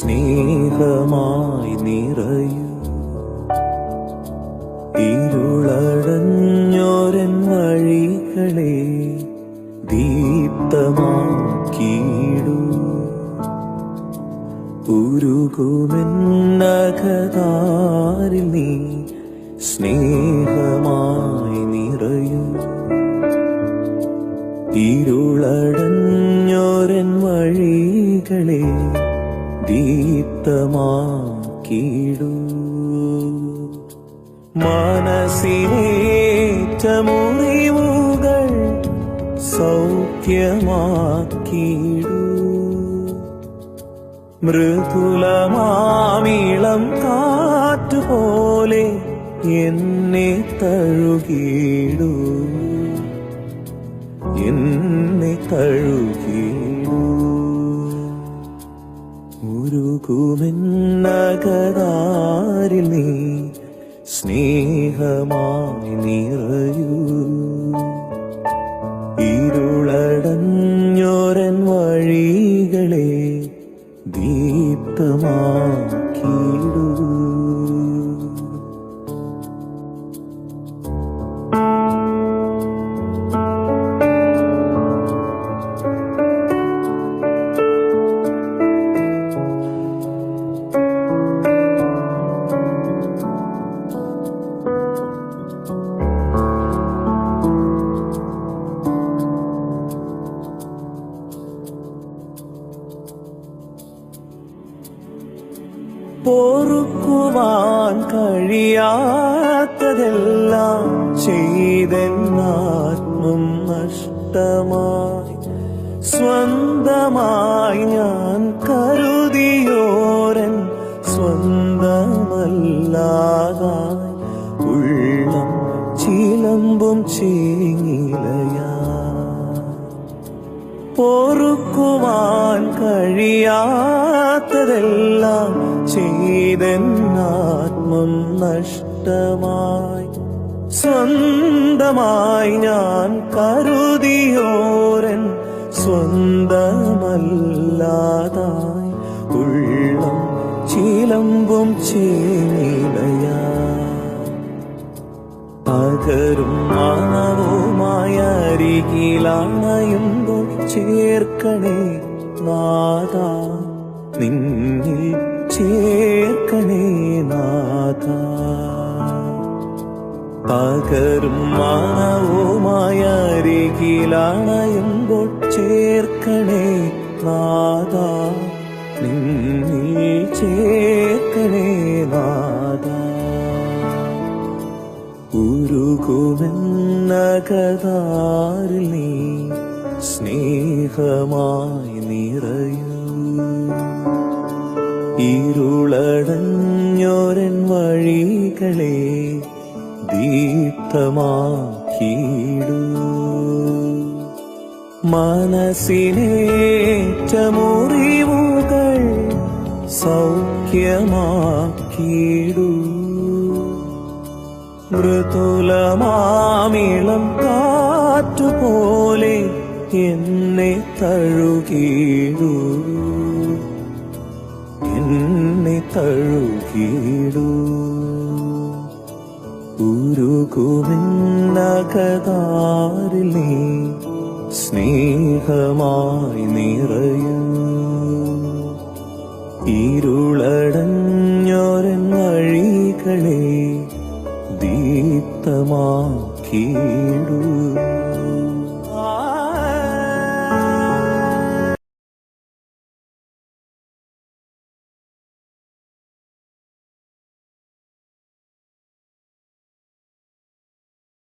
സ്നേഹമായി നിറയൂ. ഇരുളടഞ്ഞോരൻ വഴികളെ ദീപ്തമാക്കിയിടൂ. ഉരുകുമെന്നകതാരിൽ നീ സ്നേഹമായി നിറയൂ. ഇരുളടഞ്ഞോരൻ വഴികളെ ദീപ്തമാക്കിയിടൂ മനസ്സിനേറ്റ മുറിവുകൾ സൗഖ്യമാക്കിയിടൂ. മൃദുലമാമിളം കാറ്റുപോലെ എന്നെ തഴുകിയിടൂ. എന്നെ തഴുകിയിടൂ. ഉരുകുമെന്നകതാരിൽ നീ സ്നേഹമായി നിറയൂ. ഇരുളടഞ്ഞോരൻ വഴികളെ ദീപ്തമാക്കിയിടൂ പൊറുക്കുവാൻ കഴിയാത്തതെല്ലാം ചെയ്തെന്നാത്മം നഷ്ടമായി. സ്വന്തമായി ഞാൻ കരുതിയോരൻ സ്വന്തമല്ലാതായി. ഉള്ളം ചിലമ്പും ചീങ്ങിലയാ പൊറുക്കുവാൻ കഴിയാത്തതെല്ലാം ചെയ്തെന്നാത്മം നഷ്ടമായി. സ്വന്തമായി ഞാൻ കരുതിയോരൻ സ്വന്തമല്ലാതായി. ഉള്ളം ചിലമ്പും ചീനിലയാ പകരും മാനവുമായ അരികിലണയുമ്പോൾ ചേർക്കണേ നാഥ. നിന്നിൽ ചേർക്കണേ നാഥ. പകരും മാനവുമായ അരികിലണയുമ്പോൾ ചേർക്കണേ നാഥ. നിന്നിൽ ചേർക്കണേ നാഥ. ഉരുകുമെന്നകതാരിൽ നീ സ്നേഹമായി നിറയൂ. ഇരുളടഞ്ഞോരൻ വഴികളെ ദീപ്തമാക്കിയിടൂ. മനസ്സിനേറ്റ മുറിവുകൾ സൗഖ്യമാക്കിയിടൂ. മൃദുലമാമിളം കാറ്റുപോലെ എന്നെ തഴുകീടു എന്നെ തഴുകീടൂ ഉരുകുമിന്നകതാരിൽ സ്നേഹമായി നിറയൂ. ഇരുളടഞ്ഞോരൻ വഴികളെ ദീപ്തമാക്കിയിടൂ.